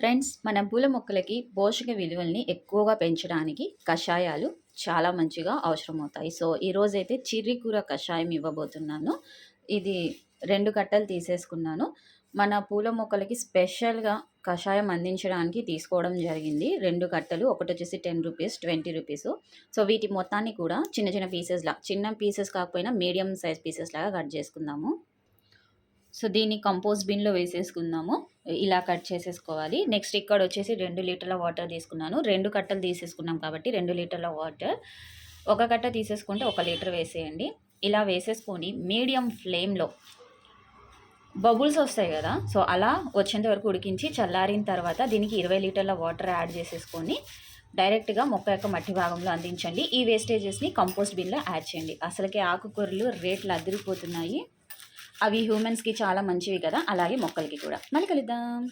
Friends మన పూల మొక్కలకి పోషక విలువల్ని ఎక్కువగా పెంచడానికి కషాయాలు చాలా మంచిగా అవసరమవుతాయి. సో ఈరోజైతే చిర్రి కూర కషాయం ఇవ్వబోతున్నాను. ఇది రెండు కట్టలు తీసేసుకున్నాను. మన పూల మొక్కలకి స్పెషల్గా కషాయం అందించడానికి తీసుకోవడం జరిగింది. రెండు కట్టలు ఒకటి వచ్చేసి ten rupees twenty rupees. So వీటి మొత్తాన్ని కూడా చిన్న చిన్న పీసెస్లా చిన్న పీసెస్ కాకపోయినా మీడియం సైజ్ పీసెస్ లాగా కట్ చేసుకుందాము. సో దీన్ని కంపోస్ట్ బిన్లో వేసేసుకుందాము. ఇలా కట్ చేసేసుకోవాలి. నెక్స్ట్ ఇక్కడ వచ్చేసి రెండు లీటర్ల వాటర్ తీసుకున్నాను. రెండు కట్టలు తీసేసుకున్నాం కాబట్టి రెండు లీటర్ల వాటర్. ఒక కట్ట తీసేసుకుంటే ఒక లీటర్ వేసేయండి. ఇలా వేసేసుకొని మీడియం ఫ్లేమ్లో బబుల్స్ వస్తాయి కదా సో అలా వచ్చేంత వరకు ఉడికించి చల్లారిన తర్వాత దీనికి ఇరవై లీటర్ల వాటర్ యాడ్ చేసేసుకొని డైరెక్ట్గా మొక్క యొక్క మట్టి భాగంలో అందించండి. ఈ వేస్టేజెస్ని కంపోస్ట్ బిన్లో యాడ్ చేయండి. అసలుకే ఆకుకూరలు రేట్లు అదిరిపోతున్నాయి. అవి హ్యూమన్స్కి చాలా మంచివి కదా అలాగే మొక్కలకి కూడా. మళ్ళీ కలుద్దాం.